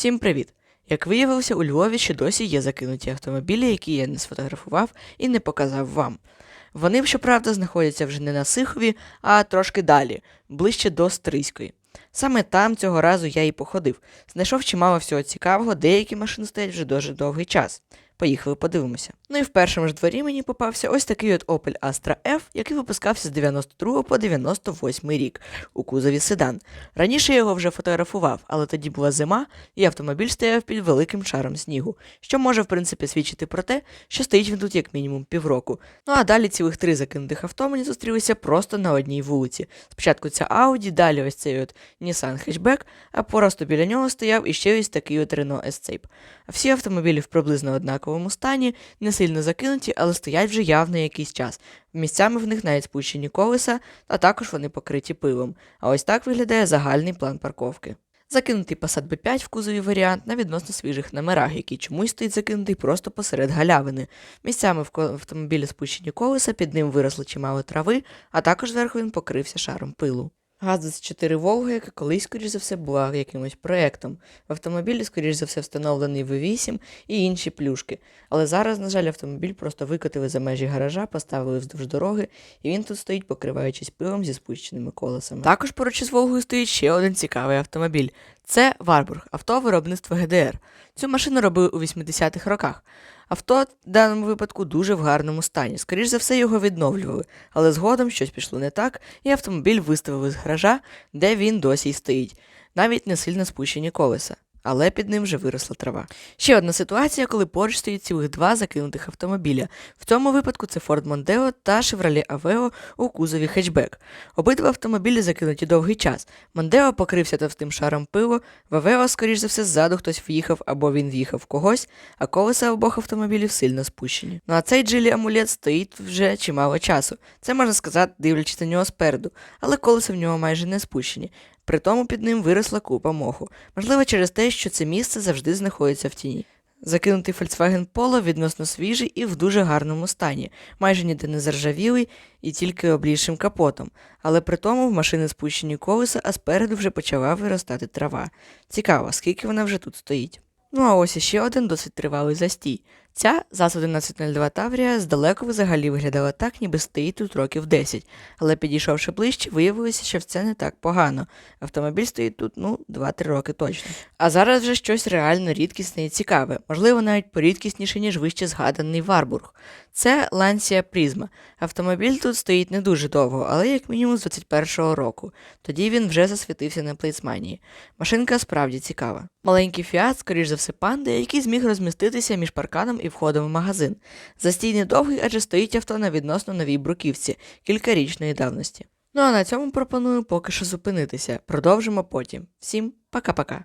Всім привіт! Як виявилося, у Львові ще досі є закинуті автомобілі, які я не сфотографував і не показав вам. Вони, щоправда, знаходяться вже не на Сихові, а трошки далі, ближче до Стрийської. Саме там цього разу я і походив. Знайшов чимало всього цікавого, деякі машини стоять вже дуже довгий час. Поїхали, подивимося. Ну і в першому ж дворі мені попався ось такий от Opel Astra F, який випускався з 92 по 98 рік у кузові седан. Раніше я його вже фотографував, але тоді була зима, і автомобіль стояв під великим шаром снігу, що може в принципі свідчити про те, що стоїть він тут як мінімум півроку. Ну а далі цілих три закинутих авто мені зустрілися просто на одній вулиці. Спочатку ця Audi, далі ось цей от Nissan Hatchback, а просто біля нього стояв іще ось такий от Renault Escape. А всі автомобілі в приблизно однаковому стані, не сильно закинуті, але стоять вже явно якийсь час. Місцями в них навіть спущені колеса, а також вони покриті пилом. А ось так виглядає загальний план парковки. Закинутий Passat B5 в кузові варіант на відносно свіжих номерах, який чомусь стоїть закинутий просто посеред галявини. Місцями в автомобілі спущені колеса, під ним виросло чимало трави, а також зверху він покрився шаром пилу. ГАЗ-24 Волга, яка колись, скоріш за все, була якимось проектом. В автомобілі, скоріш за все, встановлений V8 і інші плюшки. Але зараз, на жаль, автомобіль просто викотили за межі гаража, поставили вздовж дороги, і він тут стоїть, покриваючись пилом зі спущеними колесами. Також поруч із Волгою стоїть ще один цікавий автомобіль. Це Варбург, авто виробництва ГДР. Цю машину робили у 80-х роках. Авто в даному випадку дуже в гарному стані. Скоріш за все, його відновлювали, але згодом щось пішло не так, і автомобіль виставили з гаража, де він досі й стоїть. Навіть не сильно спущені колеса. Але під ним вже виросла трава. Ще одна ситуація, коли поруч стоїть цілих два закинутих автомобіля. В цьому випадку це Ford Mondeo та Chevrolet Aveo у кузові хетчбек. Обидва автомобілі закинуті довгий час. Мондео покрився товстим шаром пилу, в Авео, скоріш за все, ззаду хтось в'їхав або він в'їхав когось, а колеса обох автомобілів сильно спущені. Ну а цей джилі амулет стоїть вже чимало часу. Це можна сказати, дивлячись на нього спереду, але колеса в нього майже не спущені. При тому під ним виросла купа моху. Можливо, через те, що це місце завжди знаходиться в тіні. Закинутий Volkswagen Polo відносно свіжий і в дуже гарному стані, майже ніде не заржавілий і тільки облізшим капотом. Але при тому в машини спущені колеса, а спереду вже почала виростати трава. Цікаво, скільки вона вже тут стоїть. Ну а ось іще один досить тривалий застій. Ця ЗАЗ 1102 Таврія здалеку взагалі виглядала так, ніби стоїть тут років 10, але підійшовши ближче, виявилося, що це не так погано. Автомобіль стоїть тут, ну, 2-3 роки точно. А зараз вже щось реально рідкісне і цікаве, можливо, навіть порідкісніше, ніж вище згаданий Варбург. Це Lancia Prisma. Автомобіль тут стоїть не дуже довго, але як мінімум з 21-го року. Тоді він вже засвітився на плейсманії. Машинка справді цікава. Маленький фіат, скоріш за все, панда, який зміг розміститися між парканом і входом в магазин. Застій недовгий, адже стоїть авто на відносно новій бруківці кількарічної давності. Ну а на цьому пропоную поки що зупинитися. Продовжимо потім. Всім пока-пока.